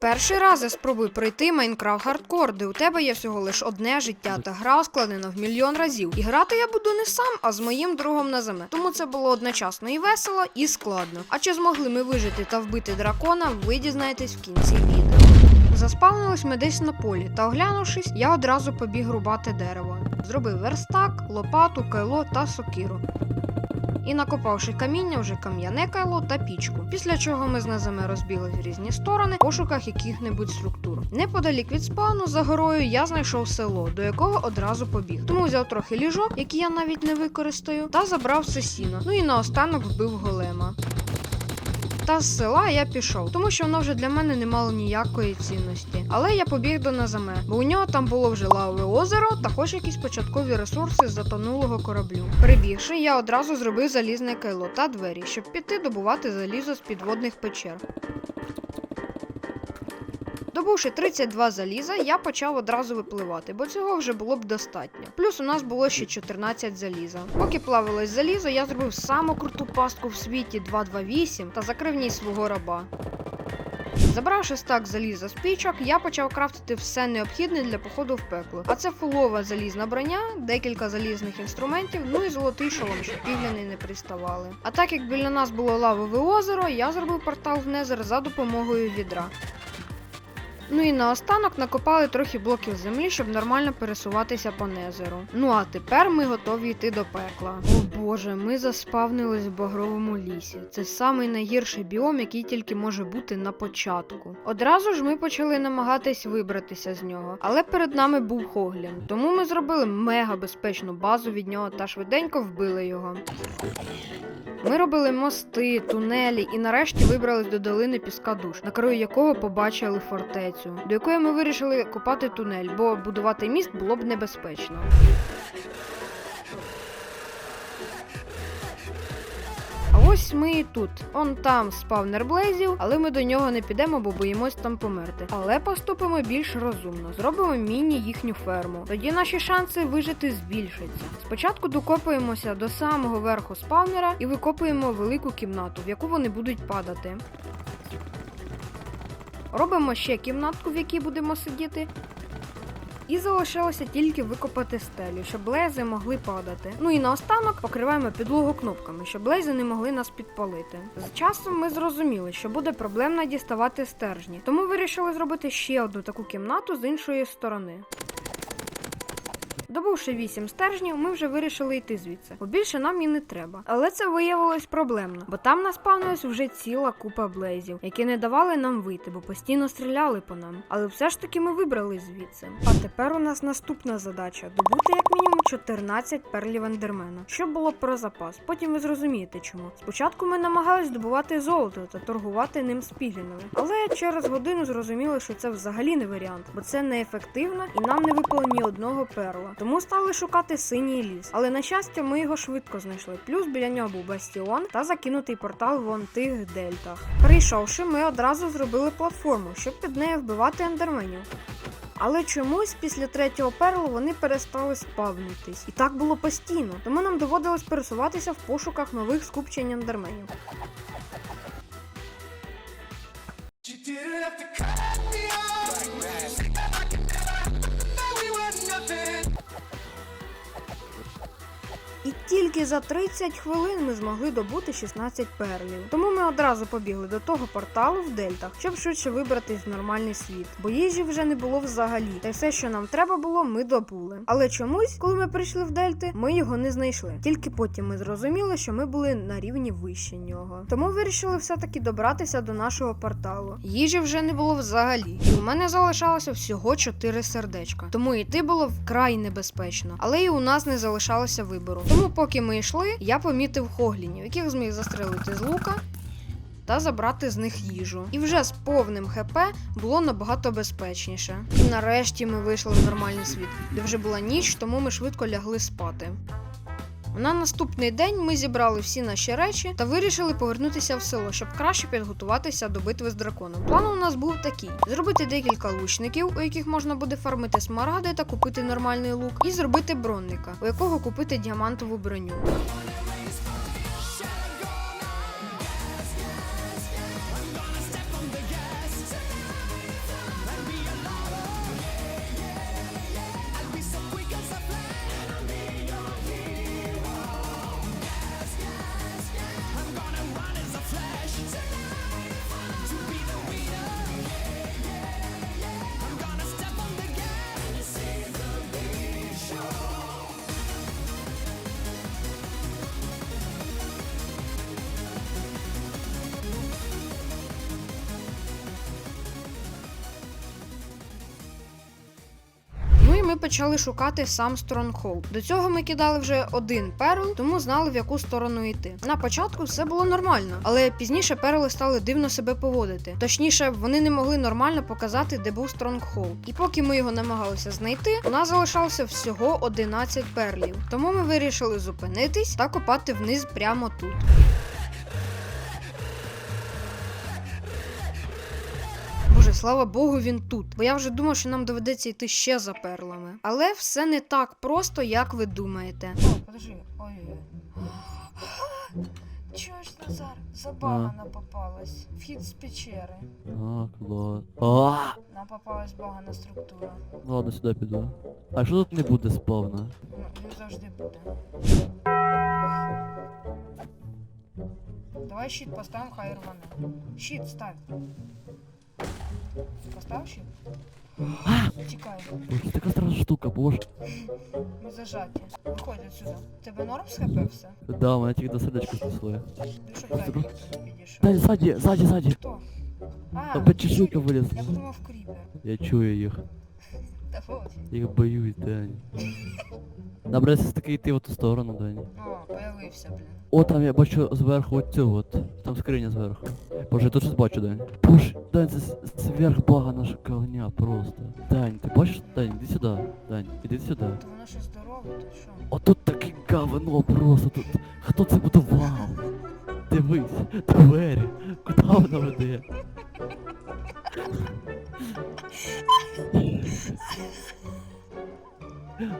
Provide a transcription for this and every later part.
Перший раз я спробую пройти Майнкрафт Хардкор, де у тебе є всього лиш одне життя, та гра складена в мільйон разів. І грати я буду не сам, а з моїм другом на заме. Тому це було одночасно і весело, і складно. А чи змогли ми вижити та вбити дракона, ви дізнаєтесь в кінці відео. Заспавнились ми десь на полі, та оглянувшись, я одразу побіг рубати дерево. Зробив верстак, лопату, кайло та сокиру. І накопавши каміння, вже кам'яне кайло та пічку. Після чого ми з Назами розбігли в різні сторони в пошуках яких-небудь структур. Неподалік від спавну за горою я знайшов село, до якого одразу побіг. Тому взяв трохи ліжок, які я навіть не використаю, та забрав все сіно. Ну і наостанок вбив голема. Та з села я пішов, тому що воно вже для мене не мало ніякої цінності. Але я побіг до Назаме, бо у нього там було вже лаве озеро та хоч якісь початкові ресурси затонулого кораблю. Прибігши, я одразу зробив залізне кайло та двері, щоб піти добувати залізо з підводних печер. Добувши 32 заліза, я почав одразу випливати, бо цього вже було б достатньо. Плюс у нас було ще 14 заліза. Поки плавилось залізо, я зробив саму круту пастку в світі 228 та закрив ній свого раба. Забравши стак заліза з пічок, я почав крафтити все необхідне для походу в пекло. А це фулова залізна броня, декілька залізних інструментів, ну і золотий шолом, щоб півляни не приставали. А так як біля нас було лавове озеро, я зробив портал в Незер за допомогою відра. Ну і наостанок накопали трохи блоків землі, щоб нормально пересуватися по незеру. Ну а тепер ми готові йти до пекла. О боже, ми заспавнились в багровому лісі. Це самий найгірший біом, який тільки може бути на початку. Одразу ж ми почали намагатись вибратися з нього, але перед нами був Хоглін. Тому ми зробили мега безпечну базу від нього та швиденько вбили його. Ми робили мости, тунелі і нарешті вибрались до долини піска душ, на краю якого побачили фортецю, до якої ми вирішили копати тунель, бо будувати міст було б небезпечно. А ось ми і тут. Он там спавнер блейзів, але ми до нього не підемо, бо боїмось там померти. Але поступимо більш розумно. Зробимо міні їхню ферму. Тоді наші шанси вижити збільшаться. Спочатку докопуємося до самого верху спавнера і викопуємо велику кімнату, в яку вони будуть падати. Робимо ще кімнатку, в якій будемо сидіти. І залишилося тільки викопати стелю, щоб лези могли падати. Ну і наостанок покриваємо підлогу кнопками, щоб лези не могли нас підпалити. З часом ми зрозуміли, що буде проблемно діставати стержні, тому вирішили зробити ще одну таку кімнату з іншої сторони. Добувши вісім стержнів, ми вже вирішили йти звідси, бо більше нам і не треба. Але це виявилось проблемно, бо там наспавнилась вже ціла купа блейзів, які не давали нам вийти, бо постійно стріляли по нам. Але все ж таки ми вибрались звідси. А тепер у нас наступна задача добути як мінімум 14 перлів ендермена, щоб було про запас. Потім ви зрозумієте чому. Спочатку ми намагались добувати золото та торгувати ним з піглінами, але через годину зрозуміли, що це взагалі не варіант, бо це неефективно і нам не випало ні одного перла. Тому стали шукати синій ліс. Але на щастя, ми його швидко знайшли. Плюс біля нього був бастіон та закинутий портал вон тих дельтах. Прийшовши, ми одразу зробили платформу, щоб під нею вбивати ендерменів. Але чомусь після третього перлу вони перестали спавнитись. І так було постійно. Тому нам доводилось пересуватися в пошуках нових скупчень ендерменів. You didn't have to cut me off. Тільки за 30 хвилин ми змогли добути 16 перлів. Тому ми одразу побігли до того порталу в дельтах, щоб швидше вибратись в нормальний світ. Бо їжі вже не було взагалі. Та все, що нам треба було, ми добули. Але чомусь, коли ми прийшли в дельти, ми його не знайшли. Тільки потім ми зрозуміли, що ми були на рівні вище нього. Тому вирішили все-таки добратися до нашого порталу. Їжі вже не було взагалі. І у мене залишалося всього 4 сердечка. Тому йти було вкрай небезпечно. Але і у нас не залишалося вибору. Тому, поки ми йшли, я помітив хоглінів, яких зміг застрелити з лука. Та забрати з них їжу. І вже з повним ХП було набагато безпечніше. І нарешті ми вийшли в нормальний світ, де вже була ніч, тому ми швидко лягли спати. На наступний день ми зібрали всі наші речі та вирішили повернутися в село, щоб краще підготуватися до битви з драконом. План у нас був такий: зробити декілька лучників, у яких можна буде фармити смарагди та купити нормальний лук, і зробити бронника, у якого купити діамантову броню. Ми почали шукати сам Стронгхолд. До цього ми кидали вже один перл, тому знали в яку сторону йти. На початку все було нормально, але пізніше перли стали дивно себе поводити. Точніше, вони не могли нормально показати, де був Стронгхолд. І поки ми його намагалися знайти, у нас залишалося всього 11 перлів. Тому ми вирішили зупинитись та копати вниз прямо тут. Слава Богу, він тут. Бо я вже думав, що нам доведеться йти ще за перлами. Але все не так просто, як ви думаєте. О, подожди, ой-ой-ой. Чуєш, Назар, забагана попалась. Вхід з печери. А, клас. А, Нам попалась багана структура. ладно, сюди піду. А що тут не буде спавна? Ну, він завжди буде. Давай щит поставимо, хай рване. Щит ставь. Постав щит? Тікай. Ось така страшна штука, боже. Ми зажаті. Виходь отсюда. Тебе норм з хп все? Да, мене тільки до сердечка снесли. Ну, щоб ззаді Друг- хто не підійшов. Дай, ззаді, ззаді, ззаді. Хто? А, Там п'ять чешуйка вилізла. я подумав кріпер. Я чую їх. Та. Їх боюсь. Добре, якщо таки йти в ту сторону, Дань. О, появився, блін. О, там я бачу зверху оцю от. Там скриня зверху. Боже, я тут щось бачу, Дань. Боже, Дань, це бага наша ковня просто. Дань, ти бачиш? Дань, іди сюди. Дань, іди сюди. То воно ще здорове, то що? Отут таке говно просто тут. Хто це будував? Дивись, двері. Куди воно веде?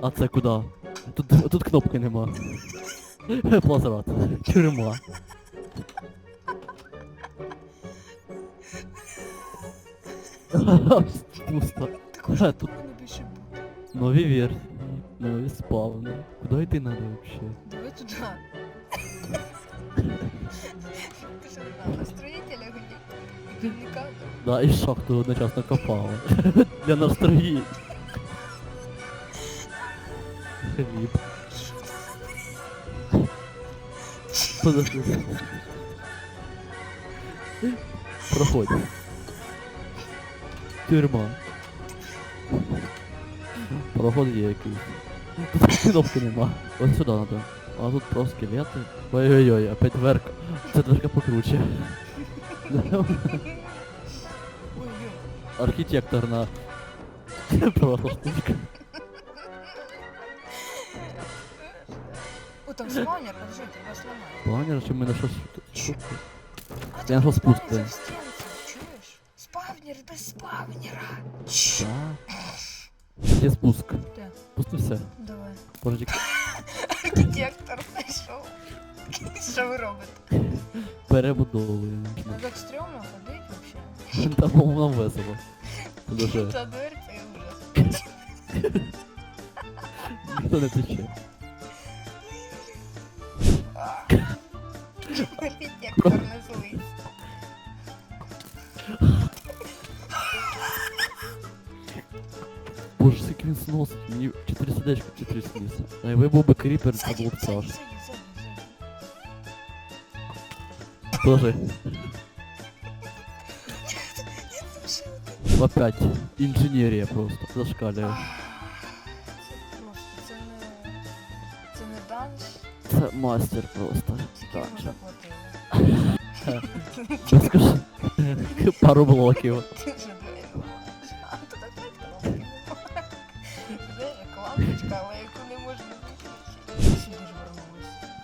А це куди? Тут, тут кнопки нема. Плазрат. Тюрма. Пусто. Уже Тут нові версії, нові спавни. Куди йти надо вообще? Давай туди. Ти що строїтеля? Да, і шахту одночасно копали. Для настроєння. Хліб. Подожди. Проходь. Тюрма. Проход нема. Ось сюди надо. А тут про скелети. Ой-ой-ой, опять дверка. Це дверка покруче. Архітекторна. Просто там спаунер, подожди, тебе сломаю. Планер, чи в мене щось штука? А Я нашел спуск, спавниться да. стінці, чуєш? Спавнер без спавнера. Чш. Да. Є спуск. Де? Спустився. Давай. Подожди, Архітектор знайшов. Що ви робите? перебудовуємо. Ну так стрьомно ходить вообще. Там нам весело. Дуже Та дверця і ужас. ніхто не тече. Архітектор не злий. Боже, скільки він сносить. Мені 4 сердечка 4 сніс. А якби був би кріпер, це Ззаді, було б ззаді, страшно. ззаді, ззаді, ззаді. Подожди. Це ще один. Опять. Інженерія просто. Зашкалює. Мастер просто. Так. заплатили. Пару блоків. Ти вже. А, кнопки немає. Де але яку не можна.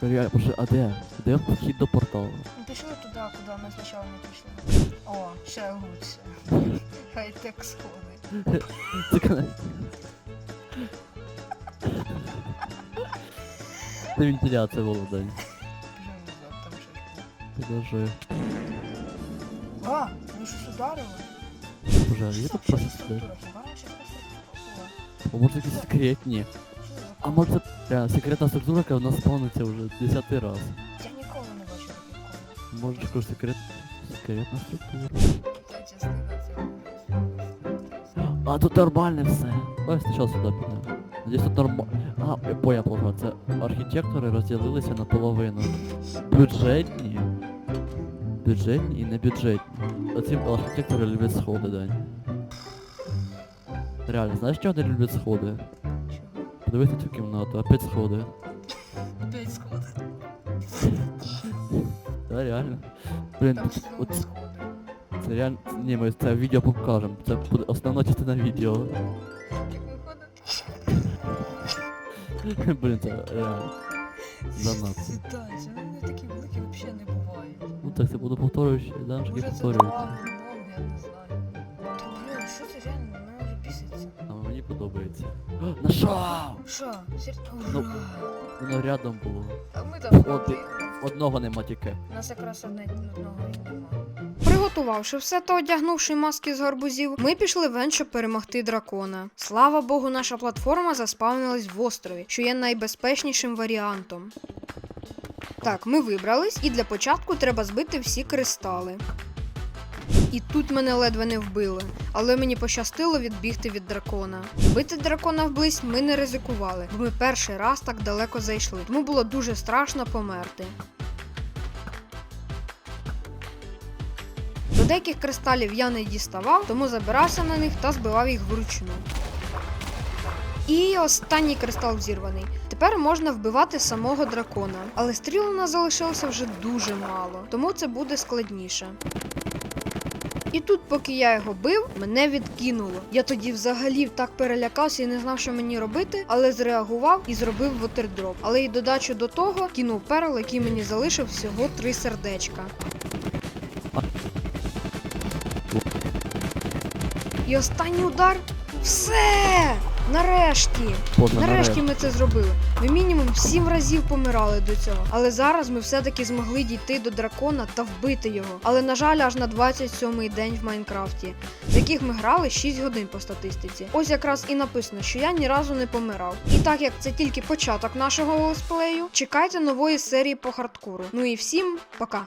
Реально, боже, а де? Де вхід до порталу? Ну пішли туди, куди ми спочатку не пішли. О, ще лучше. Хай-тек сходи. Це Це вентиляція була, Дань. Біжимо назад, там щось було. Подожди. А, ми щось ударили? Боже, а є тут просто сюди? Структура, хіба раніше просто А може якісь секретні? Що за А може це реально секретна структура, яка в нас спавниться вже десятий раз. Я ніколи не бачив такого. Може якась секрет... секретна структура. Та частина цього. А тут нормально все. Давай спочатку сюди підемо. Надіюсь тут нормально. А, я понял, плохо. Це архітектори розділилися на половину. Бюджетні. Бюджетні і небюджетні. Оці архітектори люблять сходи, Дань. Реально, знаєш, чого вони люблять сходи? подивися цю кімнату, опять сходи. Опять сходи. Да, реально. Блін, Там тут- все от сходи. це реально. Ні, ми це відео покажемо. Це буде основна частина відео. Як виходить? Блін, це реально. Занадто. Ситуація, ну вони такі великі взагалі не бувають. Ну так це буду повторюючи, да, що Може це повторюється. два, ну, я не знаю. Та блін, що це реально, мене вже біситься. А мені подобається. О, Нашов! Що? Серйозно? Ну, Ура! Воно рядом було. А ми там От, ходили. Одного нема тільки. У нас якраз одне одного і нема. Приготувавши все та одягнувши маски з гарбузів, ми пішли в Ен, щоб перемогти дракона. Слава Богу, наша платформа заспавнилась в острові, що є найбезпечнішим варіантом. Так, ми вибрались, і для початку треба збити всі кристали. І тут мене ледве не вбили, але мені пощастило відбігти від дракона. Бити дракона вблизь ми не ризикували, бо ми перший раз так далеко зайшли, тому було дуже страшно померти. Деяких кристалів я не діставав, тому забирався на них та збивав їх вручну. І останній кристал взірваний. Тепер можна вбивати самого дракона, але стріл у нас залишилося вже дуже мало, тому це буде складніше. І тут, поки я його бив, мене відкинуло. Я тоді взагалі так перелякався і не знав, що мені робити, але зреагував і зробив вотердроп. Але й додачу до того кинув перл, який мені залишив всього три сердечка. І останній удар. Все! Нарешті! Поза Нарешті ми це зробили. Ми мінімум сім разів помирали до цього. Але зараз ми все-таки змогли дійти до дракона та вбити його. Але на жаль, аж на 27-й день в Майнкрафті, з яких ми грали 6 годин по статистиці. Ось якраз і написано, що я ні разу не помирав. І так як це тільки початок нашого летсплею, чекайте нової серії по хардкору. Ну і всім пока!